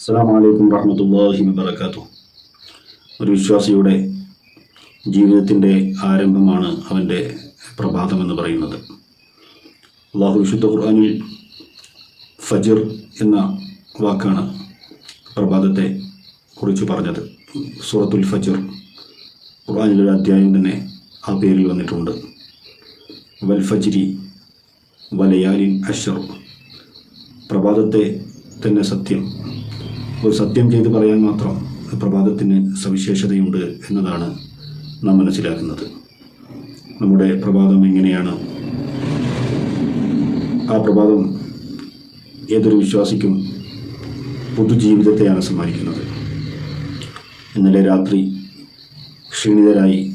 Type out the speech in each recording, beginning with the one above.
അസ്സാം വലൈക്കും വാഹമത്തല്ലാഹി വബർക്കാത്തു ഒരു വിശ്വാസിയുടെ ജീവിതത്തിന്റെ ആരംഭമാണ് അവന്റെ പ്രഭാതം എന്ന് പറയുന്നത്. അള്ളാഹു വിശുദ്ധ ഖുർആാനിൽ ഫജിർ എന്ന വാക്കാണ് പ്രഭാതത്തെ കുറിച്ച് പറഞ്ഞത്. സൂറത്തുൽ ഫജിർ ഖുർആാനിലൊരു അധ്യായം തന്നെ ആ പേരിൽ വന്നിട്ടുണ്ട്. വൽ ഫജിരി വലയാലിൻ അഷർ പ്രഭാതത്തെ തന്നെ സത്യം. ഒരു സത്യം ചെയ്ത് പറയാൻ മാത്രം പ്രഭാതത്തിന് സവിശേഷതയുണ്ട് എന്നതാണ് നാം മനസ്സിലാക്കുന്നത്. നമ്മുടെ പ്രഭാതം എങ്ങനെയാണ്? ആ പ്രഭാതം ഏതൊരു വിശ്വാസിക്കും പൊതുജീവിതത്തെയാണ് സമ്മാനിക്കുന്നത്. ഇന്നലെ രാത്രി ക്ഷീണിതരായി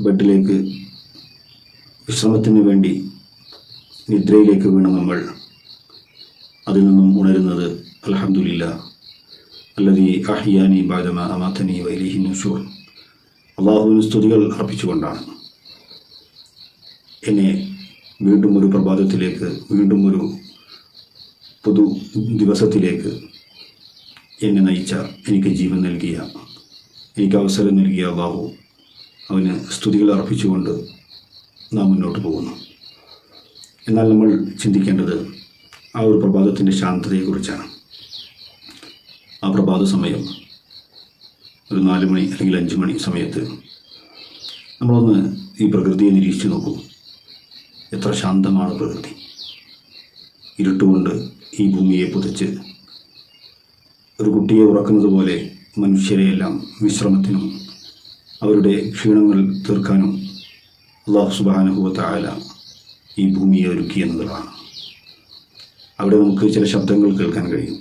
ബെഡിലേക്ക് വിശ്രമത്തിന് വേണ്ടി നിദ്രയിലേക്ക് വീണ നമ്മൾ അതിൽ നിന്നും ഉണരുന്നത് അലഹമുല്ല അല്ലതി അഹിയാനി ബാദമ അമാത്തനി വൈലിഹി നുസൂർ. അള്ളാഹുവിന് സ്തുതികൾ അർപ്പിച്ചുകൊണ്ടാണ്. എന്നെ വീണ്ടും ഒരു പ്രഭാതത്തിലേക്ക് വീണ്ടും ഒരു പുതു ദിവസത്തിലേക്ക് എന്നെ നയിച്ച എനിക്ക് ജീവൻ നൽകിയ എനിക്ക് അവസരം നൽകിയ അള്ളാഹു അവന് സ്തുതികൾ അർപ്പിച്ചുകൊണ്ട് നാം മുന്നോട്ട് പോകുന്നു. എന്നാൽ നമ്മൾ ചിന്തിക്കേണ്ടത് ആ ഒരു പ്രഭാതത്തിന്റെ ശാന്തതയെക്കുറിച്ചാണ്. ആ പ്രഭാത സമയം ഒരു നാല് മണി അല്ലെങ്കിൽ അഞ്ച് മണി സമയത്ത് നമ്മളൊന്ന് ഈ പ്രകൃതിയെ നിരീക്ഷിച്ച് നോക്കൂ. എത്ര ശാന്തമാണ് പ്രകൃതി. ഇരുട്ടുകൊണ്ട് ഈ ഭൂമിയെ പുതച്ച് ഒരു കുട്ടിയെ ഉറക്കുന്നത് പോലെ മനുഷ്യരെയെല്ലാം വിശ്രമത്തിനും അവരുടെ ക്ഷീണങ്ങൾ തീർക്കാനും അള്ളാഹു സുബാനുഭവത്തായ ഈ ഭൂമിയെ ഒരുക്കി എന്നതാണ് അവിടെ നമുക്ക് ചില ശബ്ദങ്ങൾ കേൾക്കാൻ കഴിയും.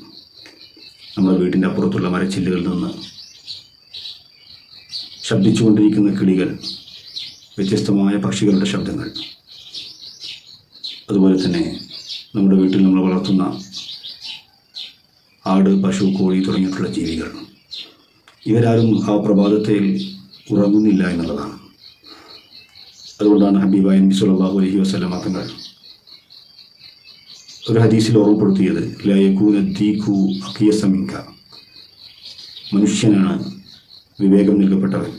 നമ്മുടെ വീടിന്റെ അപ്പുറത്തുള്ള മരച്ചില്ലുകളിൽ നിന്ന് ശബ്ദിച്ചുകൊണ്ടിരിക്കുന്ന കിളികൾ വ്യത്യസ്തമായ പക്ഷികളുടെ ശബ്ദങ്ങൾ. അതുപോലെ തന്നെ നമ്മുടെ വീട്ടിൽ നമ്മൾ വളർത്തുന്ന ആട് പശു കോഴി തുടങ്ങിയിട്ടുള്ള ജീവികൾ. ഇവരാരും ആ പ്രഭാതത്തിൽ ഉറങ്ങുന്നില്ല എന്നുള്ളതാണ്. അതുകൊണ്ടാണ് ഹബീബായ സല്ലല്ലാഹു അലൈഹി മാത്രങ്ങൾ തങ്ങൾ ഒരു ഹദീസിൽ ഓർമ്മപ്പെടുത്തിയത് ലയക്കൂന ദീഖു അക്കിയസമിങ്ക മനുഷ്യനാണ് വിവേകം നൽകപ്പെട്ടവൻ.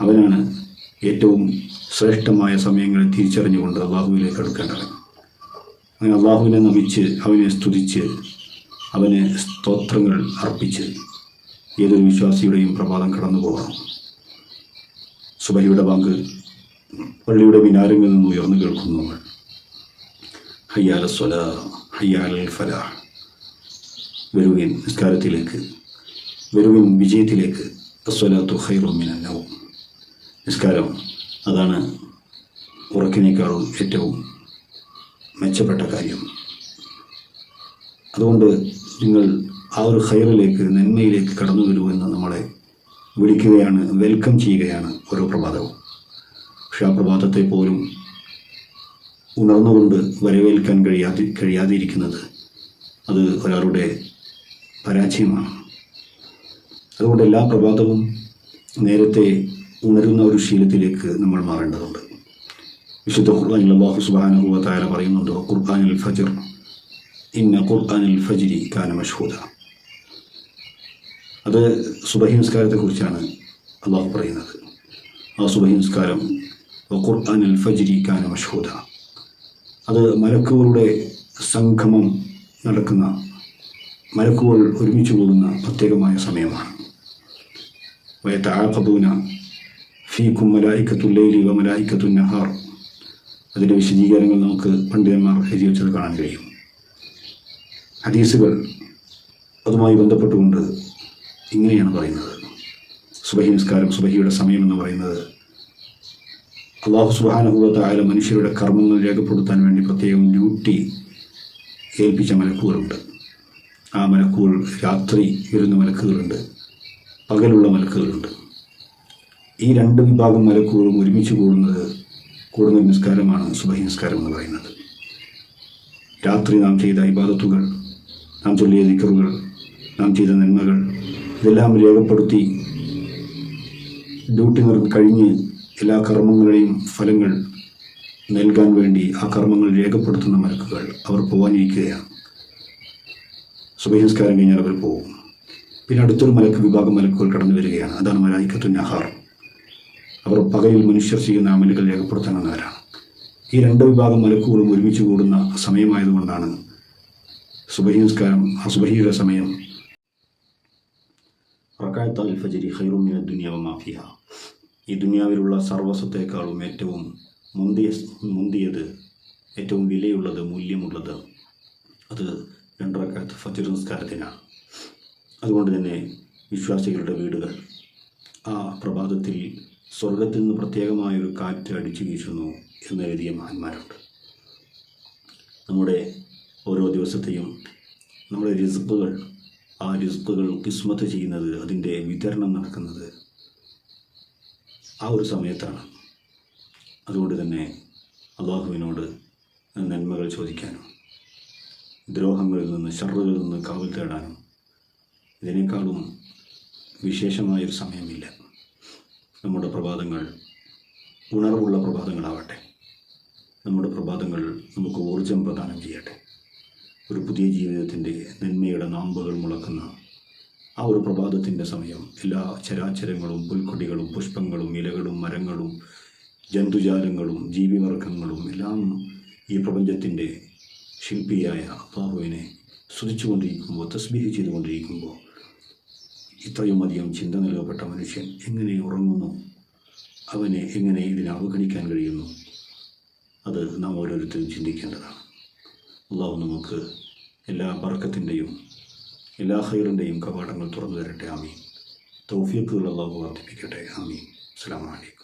അവനാണ് ഏറ്റവും ശ്രേഷ്ഠമായ സമയങ്ങളെ തിരിച്ചറിഞ്ഞുകൊണ്ട് അള്ളാഹുവിലേക്ക് അടുക്കേണ്ടവൻ. അങ്ങനെ അള്ളാഹുവിനെ നമിച്ച് അവനെ സ്തുതിച്ച് അവന് സ്തോത്രങ്ങൾ അർപ്പിച്ച് ഏതൊരു വിശ്വാസിയുടെയും പ്രഭാതം കടന്നു പോകണം. സുബഹിയുടെ പങ്ക് പള്ളിയുടെ വിനാരങ്ങളിൽ നിന്ന് ഉയർന്നു കേൾക്കുന്നു നമ്മൾ. ഹയ്യാല സ്വല ഹയ്യാൽ ഫലാഹ് വരുവിൻ നിസ്കാരത്തിലേക്ക് വരുവിൻ വിജയത്തിലേക്ക് അസ്വലാത്തു ഹൈറുമിനവും നിസ്കാരം അതാണ് ഉറക്കിനേക്കാളും ഏറ്റവും മെച്ചപ്പെട്ട കാര്യം. അതുകൊണ്ട് നിങ്ങൾ ആ ഒരു ഹൈറിലേക്ക് നന്മയിലേക്ക് കടന്നു വരൂ എന്ന് നമ്മളെ വിളിക്കുകയാണ് വെൽക്കം ചെയ്യുകയാണ് ഓരോ പ്രഭാതവും. പക്ഷെ ആ പ്രഭാതത്തെ പോലും ഉണർന്നുകൊണ്ട് വരവേൽക്കാൻ കഴിയാതെ കഴിയാതിരിക്കുന്നത് അത് ഒരാളുടെ പരാജയമാണ്. അതുകൊണ്ട് എല്ലാ പ്രഭാതവും നേരത്തെ ഉണരുന്ന ഒരു ശീലത്തിലേക്ക് നമ്മൾ മാറേണ്ടതുണ്ട്. വിശുദ്ധ ഖുർആാനിൽ അള്ളാഹു സുബാനുഭവ താര പറയുന്നുണ്ട് ഖുർആാനിൽ ഫജർ ഇന്ന ഖുർആാനിൽ ഫജിരി കാന മഷൂദ അത് സുബഹി നിസ്കാരത്തെക്കുറിച്ചാണ് അള്ളാഹു പറയുന്നത്. ആ സുബഹി നിസ്കാരം ഖുർആാനിൽ ഫജിരി കാന മഷൂദ അത് മലക്കുകളുടെ സംഗമം നടക്കുന്ന മലക്കുകൾ ഒരുമിച്ച് കൂടുന്ന പ്രത്യേകമായ സമയമാണ്. വയത്താഖബൂന ഫീക്കും മലായിക്കത്തുല്ലൈലി വ മലായിക്കത്തു നഹാർ. അതിന്റെ വിശദീകരണങ്ങൾ നമുക്ക് പണ്ഡിതന്മാർ എഴുതി വെച്ചത് കാണാൻ കഴിയും. ഹദീസുകൾ അതുമായി ബന്ധപ്പെട്ടുകൊണ്ട് ഇങ്ങനെയാണ് പറയുന്നത്. സുബഹി നിസ്കാരം സുബഹിയുടെ സമയം എന്ന് പറയുന്നത് അള്ളാഹു സുബാനുഭവത്തായ മനുഷ്യരുടെ കർമ്മങ്ങൾ രേഖപ്പെടുത്താൻ വേണ്ടി പ്രത്യേകം ഡ്യൂട്ടി ഏൽപ്പിച്ച മലക്കുകളുണ്ട്. ആ മലക്കുകൾ രാത്രി വരുന്ന മലക്കുകളുണ്ട്. പകലുള്ള മലക്കുകളുണ്ട്. ഈ രണ്ട് വിഭാഗം മലക്കുകളും ഒരുമിച്ച് കൂടുന്നത് കൂടുന്ന നിസ്കാരമാണ് സുബഹി നിസ്കാരം എന്ന് പറയുന്നത്. രാത്രി നാം ചെയ്ത ഇബാദത്തുകൾ നാം ചൊല്ലിയ ദിക്കറുകൾ നാം ചെയ്ത നന്മകൾ ഇതെല്ലാം രേഖപ്പെടുത്തി ഡ്യൂട്ടി കഴിഞ്ഞ് എല്ലാ കർമ്മങ്ങളുടെയും ഫലങ്ങൾ നൽകാൻ വേണ്ടി ആ കർമ്മങ്ങൾ രേഖപ്പെടുത്തുന്ന മലക്കുകൾ അവർ പോകാനിരിക്കുകയാണ് സുഭയസ്കാരം കഴിഞ്ഞാൽ അവർ പോകും പിന്നെ അടുത്തൊരു മലക്ക് വിഭാഗം മലക്കുകൾ കടന്നു വരികയാണ്. അതാണ് മലായിക്കത്തു നഹാർ. അവർ പകയിൽ മനുഷ്യർ ചെയ്യുന്ന അമലുകൾ രേഖപ്പെടുത്തണമെന്നവരാണ് ഈ രണ്ട് വിഭാഗം മലക്കുകളും ഒരുമിച്ച് കൂടുന്ന സമയമായതുകൊണ്ടാണ് സുബഹിസ്കാരം ആ സുബഹിയുടെ സമയം. റക്കായത്താൽ ഫജരി ഖൈറുമിന ദുനിയാവ മാഫിയ ഈ ദുനിയാവിലുള്ള സർവസ്വത്തേക്കാളും ഏറ്റവും മുന്തിയ മുന്തിയത് ഏറ്റവും വിലയുള്ളത് മൂല്യമുള്ളത് അത് രണ്ടറക്കാലത്ത് ഫജർ നിസ്കാരത്തിനാണ്. അതുകൊണ്ട് തന്നെ വിശ്വാസികളുടെ വീടുകൾ ആ പ്രഭാതത്തിൽ സ്വർഗത്തിൽ നിന്ന് പ്രത്യേകമായൊരു കാറ്റ് അടിച്ചു വീശുന്നു എന്ന് എഴുതിയ മഹാന്മാരുണ്ട്. നമ്മുടെ ഓരോ ദിവസത്തെയും നമ്മുടെ റിസ്ക്കുകൾ ആ റിസ്ക്കുകൾ കിസ്മത്ത് ചെയ്യുന്നത് അതിന്റെ വിതരണം നടക്കുന്നത് ആ ഒരു സമയത്താണ്. അതുകൊണ്ട് തന്നെ അള്ളാഹുവിനോട് നന്മകൾ ചോദിക്കാനും ദ്രോഹങ്ങളിൽ നിന്ന് ഷറുകളിൽ നിന്ന് കാവൽ തേടാനും ഇതിനേക്കാളും വിശേഷമായൊരു സമയമില്ല. നമ്മുടെ പ്രഭാതങ്ങൾ ഉണർവുള്ള പ്രഭാതങ്ങളാവട്ടെ. നമ്മുടെ പ്രഭാതങ്ങൾ നമുക്ക് ഊർജം പ്രദാനം ചെയ്യട്ടെ. ഒരു പുതിയ ജീവിതത്തിന്റെ നന്മയുടെ നാമ്പുകൾ മുളക്കുന്ന ആ ഒരു പ്രഭാതത്തിന്റെ സമയം എല്ലാ ചരാചരങ്ങളും പുൽക്കൊടികളും പുഷ്പങ്ങളും ഇലകളും മരങ്ങളും ജന്തുജാലങ്ങളും ജീവിവർഗങ്ങളും എല്ലാം ഈ പ്രപഞ്ചത്തിന്റെ ശില്പിയായ അള്ളാഹുവിനെ സ്തുതിച്ചുകൊണ്ടിരിക്കുമ്പോൾ തസ്ബീഹ് ചെയ്തുകൊണ്ടിരിക്കുമ്പോൾ ഇത്രയും അധികം ചിന്ത നൽകപ്പെട്ട മനുഷ്യൻ എങ്ങനെ ഉറങ്ങുന്നു? അവനെ എങ്ങനെ ഇതിനെ അവഗണിക്കാൻ കഴിയുന്നു? അത് നാം ഓരോരുത്തരും ചിന്തിക്കേണ്ടതാണ്. അള്ളാഹു നമുക്ക് എല്ലാ ബർക്കത്തിന്റെയും എല്ലാ ഹൈറിന്റെയും കവാടങ്ങൾ തുറന്നു തരട്ടെ ആമീൻ. തൗഫീഖുകൾ അള്ളാഹു വർദ്ധിപ്പിക്കട്ടെ. ആമീൻ. അസ്സാം വലൈക്കും